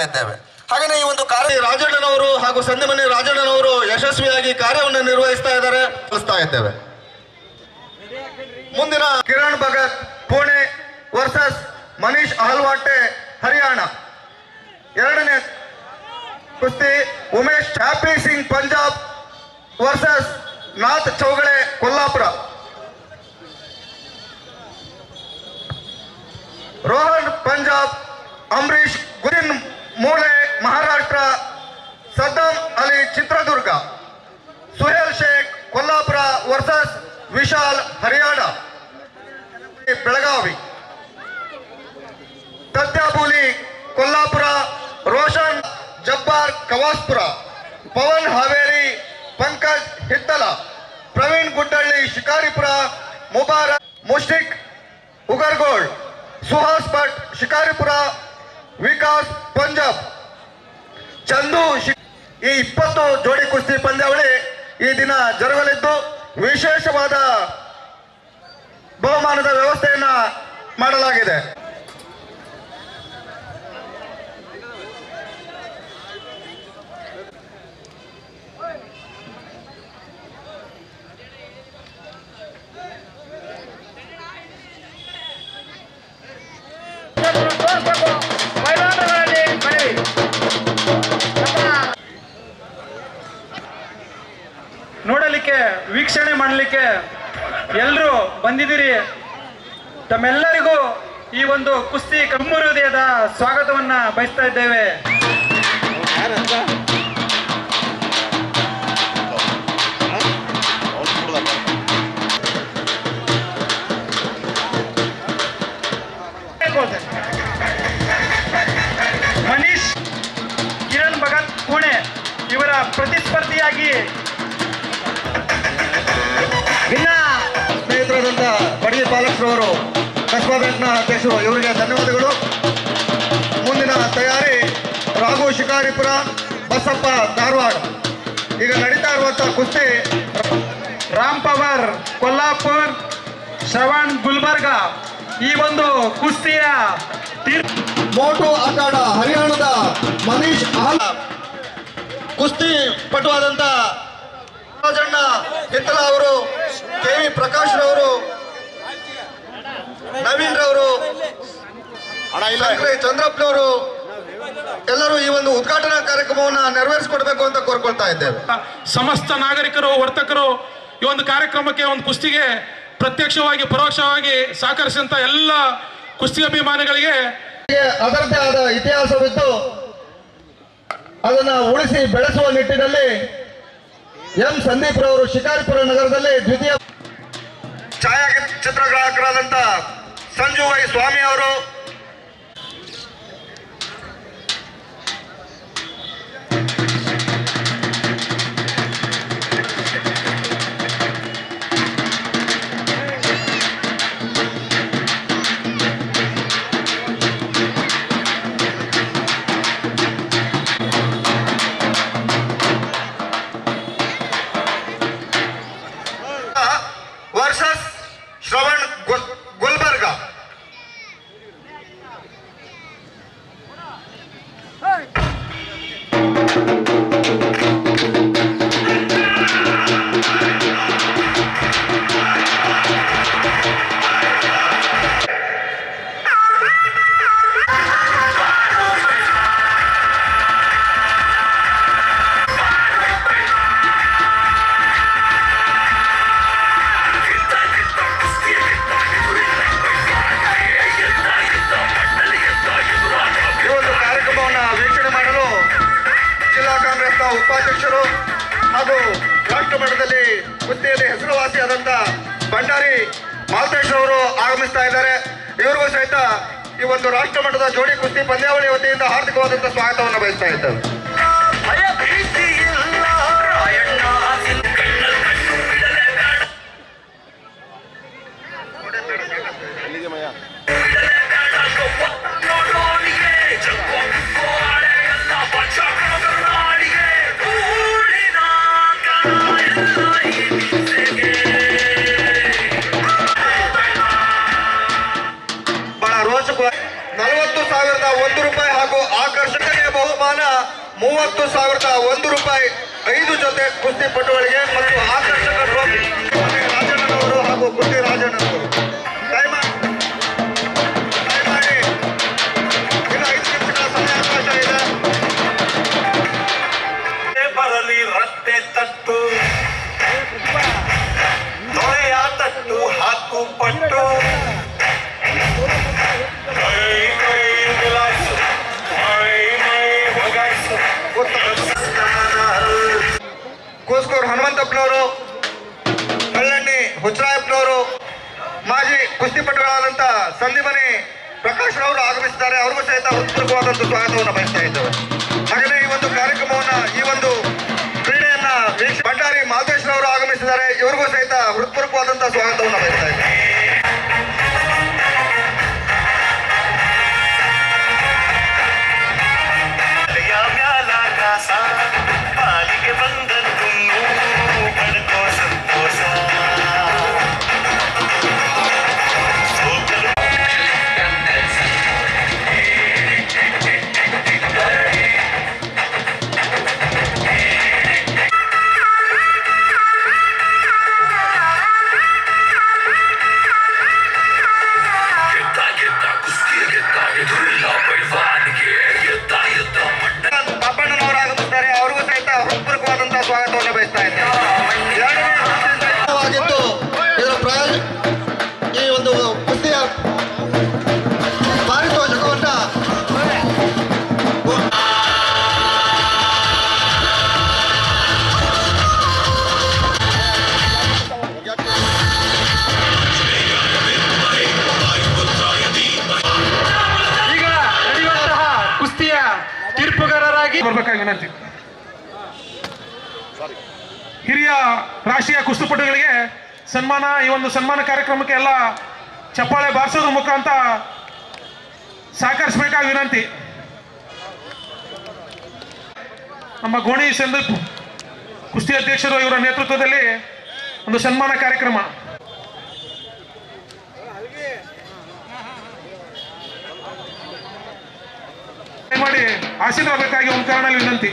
ಇದ್ದೇವೆ. ಹಾಗೆಯೇ ಈ ಒಂದು ಕಾರ್ಯ ರಾಜಣ್ಣನವರು ಹಾಗೂ ಸಂದಮನೆ ರಾಜಣ್ಣನವರು ಯಶಸ್ವಿಯಾಗಿ ಕಾರ್ಯವನ್ನು ನಿರ್ವಹಿಸ್ತಾ ಇದ್ದಾರೆ. ತಿಳಿಸ್ತಾ ಇದ್ದೇವೆ. ಮುಂದಿನ ಕಿರಣ್ ಭಗತ್ ಪುಣೆ ವರ್ಸಸ್ ಮನೀಶ್ ಅಹಲ್ವಾಟೆ ಹರಿಯಾಣ. ಎರಡನೇ ಕುಸ್ತಿ ಉಮೇಶ್ ಹ್ಯಾಪಿ ಸಿಂಗ್ ಪಂಜಾಬ್ ವರ್ಸಸ್ ನಾಥ್ ಚೌಗಳೆ ಕೊಲ್ಲಾಪುರ. ರೋಹನ್ ಪಂಜಾಬ್ ಅಂಬರೀಶ್ ಗುರಿನ್ ಮೂಲೆ ಮಹಾರಾಷ್ಟ್ರ ಸದ್ದಾಂ ಅಲಿ ಚಿತ್ರದುರ್ಗ, ಸುಹೇಲ್ ಶೇಖ್, ಕೊಲ್ಲಾಪುರ ವರ್ಸಸ್, ವಿಶಾಲ್, ಹರಿಯಾಣ. ಬೆಳಗಾವಿ. ತತ್ಯಾಬೂಲಿ ಕೊಲ್ಲಾಪುರ, ರೋಷನ್, ಜಬ್ಬಾರ್, ಕವಾಸ್ಪುರ. ಪವನ್ ಹಾವೇರಿ, ಪಂಕಜ್ ಹಿತ್ತಲ. ಪ್ರವೀಣ್ ಗುಡ್ಡಳ್ಳಿ, ಶಿಕಾರಿಪುರ, ಮುಬಾರಕ್, ಮುಷ್ಟಿಕ್, ಉಗರ್ಗೋಳ್. ಸುಹಾಸ್ ಭಟ್, ಶಿಕಾರಿಪುರ ವಿಕಾಸ್ ಪಂಜಾಬ್. ಚಂದು ಈ ಇಪ್ಪತ್ತು ಜೋಡಿ ಕುಸ್ತಿ ಪಂದ್ಯಾವಳಿ ಈ ದಿನ ಜರುಗಲಿದ್ದು ವಿಶೇಷವಾದ ಬಹುಮಾನದ ವ್ಯವಸ್ಥೆಯನ್ನ ಮಾಡಲಾಗಿದೆ. ವೀಕ್ಷಣೆ ಮಾಡಲಿಕ್ಕೆ ಎಲ್ಲರೂ ಬಂದಿದ್ದೀರಿ. ತಮ್ಮೆಲ್ಲರಿಗೂ ಈ ಒಂದು ಕುಸ್ತಿ ಕಮ್ಮು ಸ್ವಾಗತವನ್ನ ಬಯಸ್ತಾ ಇದ್ದೇವೆ. ಅಧ್ಯಕ್ಷರು ಇವರಿಗೆ ಧನ್ಯವಾದಗಳು. ಮುಂದಿನ ತಯಾರಿ ರಾಘು ಶಿಕಾರಿಪುರ ಬಸಪ್ಪ ಧಾರವಾಡ. ಈಗ ನಡೀತಾ ಇರುವಂಥ ಕುಸ್ತಿ ರಾಮ್ ಪವರ್ ಕೊಲ್ಲಾಪುರ್ ಶ್ರವಣ್ ಗುಲ್ಬರ್ಗ ಈ ಒಂದು ಕುಸ್ತಿಯ ಮೋಟು ಆಟಾಡ ಹರಿಯಾಣದ ಮನೀಶ್ ಅಹಲ. ಕುಸ್ತಿ ಪಟುವಾದಂತ ರಾಜಣ್ಣ ಹಿತ್ತಲ ಅವರು, ಕೆ ವಿ ಪ್ರಕಾಶ್ ರವರು, ನವೀನ್ ರವರು ಚಂದ್ರಪ್ಪನವರು ಎಲ್ಲರೂ ಈ ಒಂದು ಉದ್ಘಾಟನಾ ಕಾರ್ಯಕ್ರಮವನ್ನು ನೆರವೇರಿಸಿಕೊಡ್ಬೇಕು ಅಂತ ಕೋರ್ಕೊಳ್ತಾ ಇದ್ದೇವೆ. ಸಮಸ್ತ ನಾಗರಿಕರು ವರ್ತಕರು ಈ ಒಂದು ಕಾರ್ಯಕ್ರಮಕ್ಕೆ ಒಂದು ಕುಸ್ತಿಗೆ ಪ್ರತ್ಯಕ್ಷವಾಗಿ ಪರೋಕ್ಷವಾಗಿ ಸಹಕರಿಸಿದಂತ ಎಲ್ಲ ಕುಸ್ತಿ ಅಭಿಮಾನಿಗಳಿಗೆ ಅದರದೇ ಅದರದ್ದೇ ಆದ ಇತಿಹಾಸವಿದ್ದು ಅದನ್ನ ಉಳಿಸಿ ಬೆಳೆಸುವ ನಿಟ್ಟಿನಲ್ಲಿ ಎಂ ಸಂದೀಪ್ ರವರು ಶಿಕಾರಿಪುರ ನಗರದಲ್ಲಿ ದ್ವಿತೀಯ ಛಾಯಾಚಿತ್ರಗ್ರಾಹಕರಾದಂಥ ಸಂಜು ವೈ ಸ್ವಾಮಿ ಅವರು ವೀಕ್ಷಣೆ ಮಾಡಲು ಜಿಲ್ಲಾ ಕಾಂಗ್ರೆಸ್ನ ಉಪಾಧ್ಯಕ್ಷರು ಹಾಗೂ ರಾಷ್ಟ್ರ ಮಟ್ಟದಲ್ಲಿ ಹುದ್ದೆಯಲ್ಲಿ ಹೆಸರುವಾಸಿಯಾದಂಥ ಭಂಡಾರಿ ಮಾಲ್ತೇಶ್ ಅವರು ಆಗಮಿಸ್ತಾ ಇದ್ದಾರೆ. ಇವರಿಗೂ ಸಹಿತ ಈ ಒಂದು ರಾಷ್ಟ್ರ ಮಟ್ಟದ ಜೋಡಿ ಕುಸ್ತಿ ಪಂದ್ಯಾವಳಿ ವತಿಯಿಂದ ಹಾರ್ದಿಕವಾದಂಥ ಸ್ವಾಗತವನ್ನು ಬಯಸ್ತಾ ಇದ್ದೇವೆ. ಬಹುಮಾನ ಮೂವತ್ತು ಸಾವಿರದ ಒಂದು ರೂಪಾಯಿ ಐದು ಜೊತೆ ಕುಸ್ತಿಪಟುಗಳಿಗೆ ಮತ್ತು ಆಕರ್ಷಕ ಟ್ರೋಫಿ ರಾಜಣ್ಣನವರು ಹಾಗೂ ಕುಸ್ತಿ ರಾಜಣ್ಣನವರು. ತಟ್ಟು ಹಾಕು ಪಟ್ಟು ಸಂದೀಪನಿ ಪ್ರಕಾಶ್ ರವರು ಆಗಮಿಸಿದ್ದಾರೆ. ಅವ್ರಿಗೂ ಸಹಿತ ಉತ್ಸುಕವಾದಂತಹ ಸ್ವಾಗತವನ್ನು ಬಯಸ್ತಾ ಇದ್ದೇವೆ. ಹಾಗೆಯೇ ಈ ಒಂದು ಕಾರ್ಯಕ್ರಮವನ್ನ, ಈ ಒಂದು ಕ್ರೀಡೆಯನ್ನ ವೀಕ್ಷ ಭಂಡಾರಿ ಮಾಲ್ತೇಶ್ ರವರು ಆಗಮಿಸಿದ್ದಾರೆ. ಇವರಿಗೂ ಸಹಿತ ಹೃತ್ಪೂರ್ವಕವಾದಂತಹ ಸ್ವಾಗತವನ್ನು ಬಯಸ್ತಾ ಇದ್ದೇವೆ. ಸ್ವಾಗತವನ್ನು ಬಯಸ್ತಾ ಇದ್ದೇವೆ ಇದರ ಪ್ರಯೋಜನ ಈ ಒಂದು ಕುಸ್ತಿಯ ಪಾರಿತೋಷಕವನ್ನ ಈಗ ಕುಸ್ತಿಯ ತೀರ್ಪುಗಾರರಾಗಿ ಬರ್ಬೇಕಾಗಿ ಹಿರಿಯ ರಾಷ್ಟ್ರೀಯ ಕುಸ್ತಿಪಟುಗಳಿಗೆ ಸನ್ಮಾನ, ಈ ಒಂದು ಸನ್ಮಾನ ಕಾರ್ಯಕ್ರಮಕ್ಕೆ ಎಲ್ಲ ಚಪ್ಪಾಳೆ ಬಾರಿಸೋದ್ರ ಮುಖಾಂತ ಸಹಕರಿಸಬೇಕಾಗಿ ವಿನಂತಿ. ನಮ್ಮ ಗೋಣಿ ಸಂದೀಪ್ ಕುಸ್ತಿ ಅಧ್ಯಕ್ಷರು ಇವರ ನೇತೃತ್ವದಲ್ಲಿ ಒಂದು ಸನ್ಮಾನ ಕಾರ್ಯಕ್ರಮ. ಮಾಡಿ ಆಶೀರ್ವಾದಕ್ಕಾಗಿ ಒಂದು ಕಾರಣ ವಿನಂತಿ.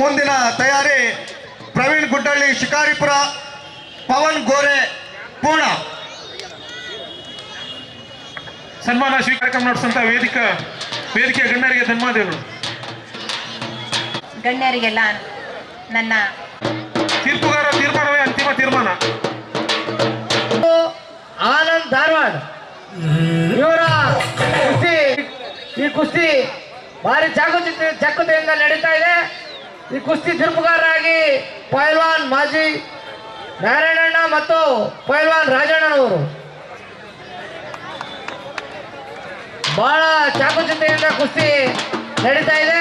ಮುಂದಿನ ತಯಾರಿ ಪ್ರವೀಣ್ ಗುಡ್ಡಳ್ಳಿ ಶಿಕಾರಿಪುರ ಪವನ್ ಗೋರೆ ಪೂರ್ಣ. ಸನ್ಮಾನ ಸ್ವೀಕಾರ ನಡೆಸುವಂತ ವೇದಿಕೆ ವೇದಿಕೆ ಗಣ್ಯರಿಗೆ ಧನ್ಯವಾದಗಳು. ಗಣ್ಯರಿಗೆಲ್ಲ ನನ್ನ ತೀರ್ಪುಗಾರ ತೀರ್ಮಾನವೇ ಅಂತಿಮ ತೀರ್ಮಾನ. ಆನಂದ್ ಧಾರವಾಡ. ಇವರ ಕುಸ್ತಿ ಈ ಕುಸ್ತಿ ಭಾರಿ ಜಾಗೃತಿ ಜಾಗೃತಿಯಿಂದ ನಡೀತಾ ಇದೆ. ಈ ಕುಸ್ತಿ ತೀರ್ಪುಗಾರರಾಗಿ ಪೈಲ್ವಾನ್ ಮಾಜಿ ನಾರಾಯಣಣ್ಣ ಮತ್ತು ಪೈಲ್ವಾನ್ ರಾಜಣ್ಣನವರು. ಬಹಳ ಚಾಕುಚಿತೆಯಿಂದ ಕುಸ್ತಿ ನಡೀತಾ ಇದೆ.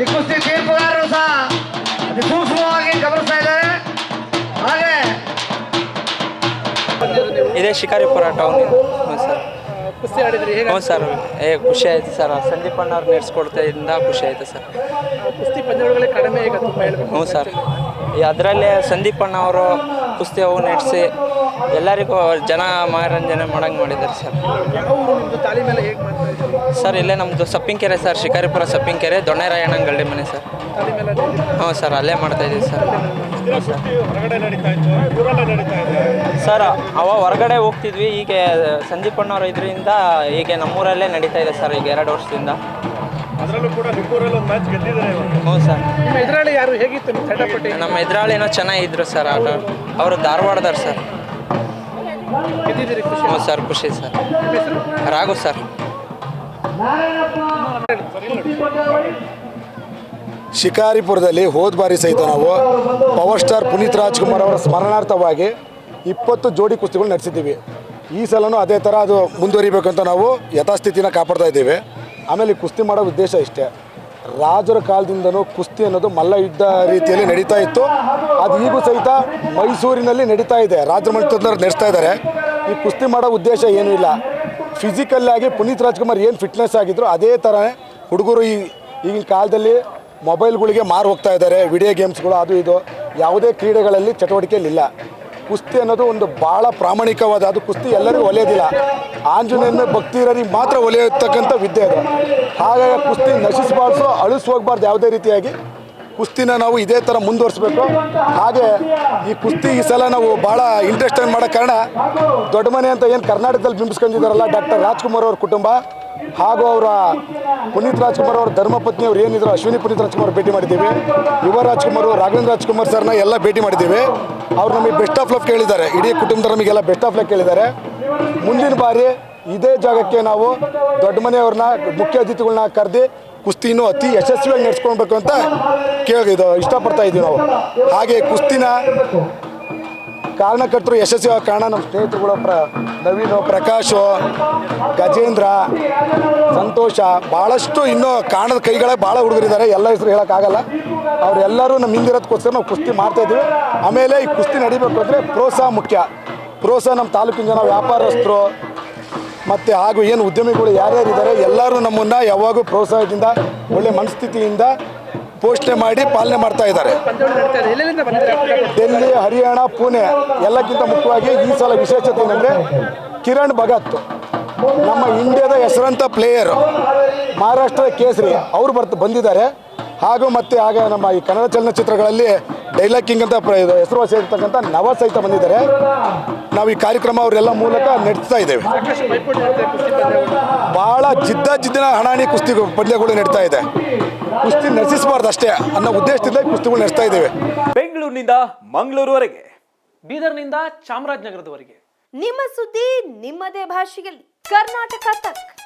ಈ ಕುಸ್ತಿ ತೀರ್ಪುಗಾರರು ಸಹ ಸೂಕ್ಷ್ಮವಾಗಿ ಗಮನಿಸ್ತಾ ಇದ್ದಾರೆ. ಹಾಗೆ ಇದೇ ಶಿಕಾರಿಪುರ ಟೌನ್ ಕುಸ್ತಿ ಆಡಿದ್ರಿ? ಹ್ಞೂ ಸರ್ ಏ ಖುಷಿ ಆಯಿತು ಸರ್. ಸಂದೀಪ್ ಅಣ್ಣವ್ರು ಇದ್ದಿಂದ ಖುಷಿ ಆಯಿತು ಸರ್. ಕುಸ್ತಿ ಪಂದ್ಯಗಳಲ್ಲಿ ಕಡಿಮೆ ಈಗ ತುಂಬ ಹೇಳ್ಬೇಕು. ಹ್ಞೂ ಸರ್. ಅದರಲ್ಲೇ ಸಂದೀಪ್ ಅಣ್ಣ ಅವರು ಕುಸ್ತಿ ಅವು ನಡೆಸಿ ಎಲ್ಲರಿಗೂ ಜನ ಮನೋರಂಜನೆ ಮಾಡಂಗೆ ಮಾಡಿದ್ದಾರೆ ಸರ್. ಸರ್, ಇಲ್ಲೇ ನಮ್ಮದು ಸಪ್ಪಿಂಕೆರೆ ಸರ್, ಶಿಕಾರಿಪುರ ಸಪ್ಪಿಂಕೆರೆ ದೊಣ್ಣೆರಾಯಣ್ಣನ ಗಳ್ಳಿ ಮನೆ ಸರ್. ಹ್ಞೂ ಸರ್, ಅಲ್ಲೇ ಮಾಡ್ತಾ ಇದ್ದೀವಿ ಸರ್. ಸರ್. ಅವ ಹೊರಗಡೆ ಹೋಗ್ತಿದ್ವಿ ಈಗ ಸಂದೀಪ್ ಅಣ್ಣವ್ರ ಇದರಿಂದ ಈಗ ನಮ್ಮೂರಲ್ಲೇ ನಡೀತಾ ಇದೆ ಸರ್, ಈಗ ಎರಡು ವರ್ಷದಿಂದ. ಅದರಲ್ಲೂ ಕೂಡ ನಿಮ್ಮೂರಲ್ಲಿ ಒಂದು ಮ್ಯಾಚ್ ಗೆದ್ದಿದ್ದಾರೆ ಇವತ್ತು ಹ್ಞೂ ಸರ್. ನಿಮ್ಮ ಎದುರಾಳಿ ಯಾರು? ಹೇಗಿತ್ತು ನಿಮ್ಮ ಚಟಪಟ್ಟಿ ನಮ್ಮ ಎದುರಾಳಿನೋ ಚೆನ್ನಾಗಿದ್ರು ಸರ್ ಆಟ ಅವರು ಧಾರವಾಡದವ್ರು ಸರ್. ಗೆದ್ದಿದ್ದೀರಿ ಖುಷಿ? ಹ್ಞೂ ಸರ್ ಖುಷಿ ಸರ್. ನಿಮ್ಮ ಹೆಸರು? ರಾಘು ಸರ್. ಶಿಕಾರಿಪುರದಲ್ಲಿ ಹೋದ ಬಾರಿ ಸಹಿತ ನಾವು ಪವರ್ ಸ್ಟಾರ್ ಪುನೀತ್ ರಾಜ್ಕುಮಾರ್ ಅವರ ಸ್ಮರಣಾರ್ಥವಾಗಿ ಇಪ್ಪತ್ತು ಜೋಡಿ ಕುಸ್ತಿಗಳು ನಡೆಸಿದ್ದೀವಿ. ಈ ಸಲನೂ ಅದೇ ಥರ ಅದು ಮುಂದುವರಿಬೇಕಂತ ನಾವು ಯಥಾಸ್ಥಿತಿನ ಕಾಪಾಡ್ತಾ ಇದ್ದೀವಿ. ಆಮೇಲೆ ಕುಸ್ತಿ ಮಾಡೋ ಉದ್ದೇಶ ಇಷ್ಟೇ. ರಾಜರ ಕಾಲದಿಂದನೂ ಕುಸ್ತಿ ಅನ್ನೋದು ಮಲ್ಲ ಯುದ್ಧ ರೀತಿಯಲ್ಲಿ ನಡೀತಾ ಇತ್ತು. ಅದು ಈಗೂ ಸಹಿತ ಮೈಸೂರಿನಲ್ಲಿ ನಡೀತಾ ಇದೆ. ರಾಜರ ಮಟ್ಟದಲ್ಲಿ ನಡೆಸ್ತಾ ಇದ್ದಾರೆ. ಈ ಕುಸ್ತಿ ಮಾಡೋ ಉದ್ದೇಶ ಏನೂ ಇಲ್ಲ. ಫಿಸಿಕಲ್ ಆಗಿ ಪುನೀತ್ ರಾಜ್ಕುಮಾರ್ ಏನು ಫಿಟ್ನೆಸ್ ಆಗಿದ್ರು ಅದೇ ಥರ ಹುಡುಗರು ಈ ಈಗಿನ ಕಾಲದಲ್ಲಿ ಮೊಬೈಲ್ಗಳಿಗೆ ಮಾರು ಹೋಗ್ತಾ ಇದ್ದಾರೆ. ವಿಡಿಯೋ ಗೇಮ್ಸ್ಗಳು ಅದು ಇದು. ಯಾವುದೇ ಕ್ರೀಡೆಗಳಲ್ಲಿ ಚಟುವಟಿಕೆಯಲ್ಲಿಲ್ಲ ಕುಸ್ತಿ ಅನ್ನೋದು ಒಂದು ಭಾಳ ಪ್ರಾಮಾಣಿಕವಾದ, ಅದು ಕುಸ್ತಿ ಎಲ್ಲರಿಗೂ ಒಲೆಯೋದಿಲ್ಲ. ಆಂಜನೇಯನ ಭಕ್ತಿ ಇರೋರಿಗೆ ಮಾತ್ರ ಒಲಿಯತಕ್ಕಂಥ ವಿದ್ಯೆ ಅದು. ಹಾಗಾಗಿ ಕುಸ್ತಿ ನಶಿಸಬಾರ್ದು ಅಳಿಸಿ ಹೋಗ್ಬಾರ್ದು ಯಾವುದೇ ರೀತಿಯಾಗಿ. ಕುಸ್ತಿನ ನಾವು ಇದೇ ಥರ ಮುಂದುವರಿಸ್ಬೇಕು. ಹಾಗೆ ಈ ಕುಸ್ತಿ ಈ ಸಲ ನಾವು ಭಾಳ ಇಂಟ್ರೆಸ್ಟ್ ಮಾಡೋ ಕಾರಣ ದೊಡ್ಡ ಮನೆ ಅಂತ ಏನು ಕರ್ನಾಟಕದಲ್ಲಿ ಬಿಂಬಿಸ್ಕೊಂಡಿದ್ದಾರಲ್ಲ ಡಾಕ್ಟರ್ ರಾಜ್ಕುಮಾರ್ ಅವ್ರ ಕುಟುಂಬ. ಹಾಗೂ ಅವರ ಪುನೀತ್ ರಾಜ್ಕುಮಾರ್ ಅವರ ಧರ್ಮಪತ್ನಿ ಅವರು ಏನಿದ್ರು, ಅಶ್ವಿನಿ ಪುನೀತ್ ರಾಜ್ಕುಮಾರ್ ಭೇಟಿ ಮಾಡಿದ್ದೀವಿ. ಯುವ ರಾಜ್ಕುಮಾರ್ ರಾಘವೇಂದ್ರ ರಾಜ್ಕುಮಾರ್ ಸರ್ನ ಎಲ್ಲ ಭೇಟಿ ಮಾಡಿದ್ದೀವಿ. ಅವ್ರು ನಮಗೆ ಬೆಸ್ಟ್ ಆಫ್ ಲಕ್ ಕೇಳಿದ್ದಾರೆ. ಇಡೀ ಕುಟುಂಬದ ನಮಗೆಲ್ಲ ಬೆಸ್ಟ್ ಆಫ್ ಲಕ್ ಕೇಳಿದ್ದಾರೆ. ಮುಂದಿನ ಬಾರಿ ಇದೇ ಜಾಗಕ್ಕೆ ನಾವು ದೊಡ್ಡ ಮನೆಯವ್ರನ್ನ, ಮುಖ್ಯ ಅತಿಥಿಗಳನ್ನ ಕರೆದು ಕುಸ್ತಿನೂ ಅತಿ ಯಶಸ್ವಿಯಾಗಿ ನಡೆಸ್ಕೊಳ್ಬೇಕು ಅಂತ ಕೇಳಿದ ಇಷ್ಟಪಡ್ತಾ ಇದ್ದೀವಿ ನಾವು. ಹಾಗೆ ಕುಸ್ತಿನ ಕಾರಣಕರ್ತರು ಯಶಸ್ವಿ ಕಾರಣ ನಮ್ಮ ಸ್ನೇಹಿತರುಗಳು ಪ್ರ, ನವೀನು, ಪ್ರಕಾಶು, ಗಜೇಂದ್ರ, ಸಂತೋಷ, ಭಾಳಷ್ಟು ಇನ್ನೂ ಕಾರಣದ ಕೈಗಳ ಭಾಳ ಹುಡುಗರಿದ್ದಾರೆ. ಎಲ್ಲ ಹೆಸರು ಹೇಳೋಕ್ಕಾಗಲ್ಲ. ಅವರೆಲ್ಲರೂ ನಮ್ಮ ಹಿಂದಿರೋದಕ್ಕೋಸ್ಕರ ನಾವು ಕುಸ್ತಿ ಮಾಡ್ತಾ ಇದ್ದೀವಿ. ಆಮೇಲೆ ಈ ಕುಸ್ತಿ ನಡಿಬೇಕು ಅಂದರೆ ಪ್ರೋತ್ಸಾಹ ಮುಖ್ಯ. ಪ್ರೋತ್ಸಾಹ ನಮ್ಮ ತಾಲೂಕಿನ ಜನ, ವ್ಯಾಪಾರಸ್ಥರು ಮತ್ತು ಹಾಗೂ ಏನು ಉದ್ಯಮಿಗಳು ಯಾರ್ಯಾರಿದ್ದಾರೆ, ಎಲ್ಲರೂ ನಮ್ಮನ್ನು ಯಾವಾಗೂ ಪ್ರೋತ್ಸಾಹದಿಂದ, ಒಳ್ಳೆ ಮನಸ್ಥಿತಿಯಿಂದ ಪೋಷಣೆ ಮಾಡಿ ಪಾಲನೆ ಮಾಡ್ತಾ ಇದ್ದಾರೆ. ಡೆಲ್ಲಿ ಹರಿಯಾಣ, ಪುಣೆ ಎಲ್ಲಕ್ಕಿಂತ ಮುಖ್ಯವಾಗಿ ಈ ಸಲ ವಿಶೇಷತೆ ಏನಂದರೆ ಕಿರಣ್ ಭಗತ್, ನಮ್ಮ ಇಂಡಿಯಾದ ಹೆಸರಂತ ಪ್ಲೇಯರ್ ಮಹಾರಾಷ್ಟ್ರದ ಕೇಸರಿ, ಅವರು ಬರ್ತ ಬಂದಿದ್ದಾರೆ. ಹಾಗೂ ಮತ್ತೆ ಆಗ ನಮ್ಮ ಈ ಕನ್ನಡ ಚಲನಚಿತ್ರಗಳಲ್ಲಿ ಡೈಲಾಗ್ ಕಿಂಗ್ ಅಂತ ಹೆಸರುವಾಸಿ ಇರ್ತಕ್ಕಂಥ ನವ ಸಹಿತ ಬಂದಿದ್ದಾರೆ. ನಾವು ಈ ಕಾರ್ಯಕ್ರಮ ಅವರೆಲ್ಲ ಮೂಲಕ ನಡೆಸ್ತಾ ಇದ್ದೇವೆ. ಭಾಳ ಜಿದ್ದ ಜಿದ್ದಿನ ಹಣಾಣಿ ಕುಸ್ತಿ ಪಂದ್ಯಗಳು ನಡೀತಾ ಇದೆ. ಕುಸ್ತಿ ನಡೆಸಬಾರ್ದು ಅಷ್ಟೇ ಅನ್ನೋ ಉದ್ದೇಶದಿಂದ ಈ ಕುಸ್ತಿಗಳು ನಡೆಸ್ತಾ ಇದ್ದೇವೆ. ಬೆಂಗಳೂರಿನಿಂದ ಮಂಗಳೂರುವರೆಗೆ. ಬೀದರ್ನಿಂದ ಚಾಮರಾಜನಗರದವರೆಗೆ. ನಿಮ್ಮ ಸುದ್ದಿ ನಿಮ್ಮದೇ ಭಾಷೆಯಲ್ಲಿ. ಕರ್ನಾಟಕ ತಕ್.